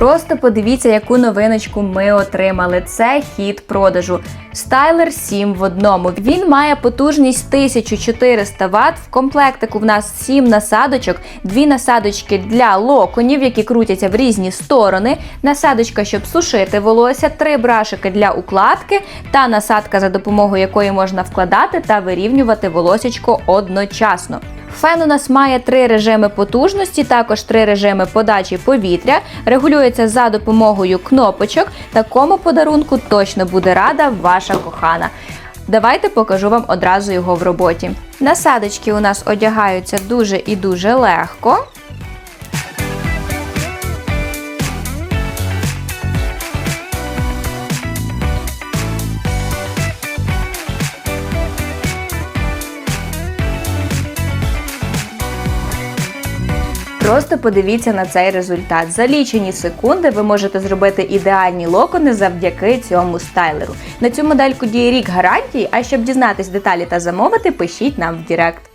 Просто подивіться, яку новиночку ми отримали. Це хід продажу. Стайлер 7 в одному. Він має потужність 1400 Вт. В комплектику в нас 7 насадочок, дві насадочки для локонів, які крутяться в різні сторони, насадочка, щоб сушити волосся, три брашики для укладки та насадка, за допомогою якої можна вкладати та вирівнювати волосечко одночасно. Фен у нас має три режими потужності, також три режими подачі повітря, регулюється за допомогою кнопочок. Такому подарунку точно буде рада ваша кохана. Давайте покажу вам одразу його в роботі. Насадочки у нас одягаються дуже і дуже легко. Просто подивіться на цей результат. За лічені секунди ви можете зробити ідеальні локони завдяки цьому стайлеру. На цю модельку діє рік гарантії, а щоб дізнатись деталі та замовити, пишіть нам в Директ.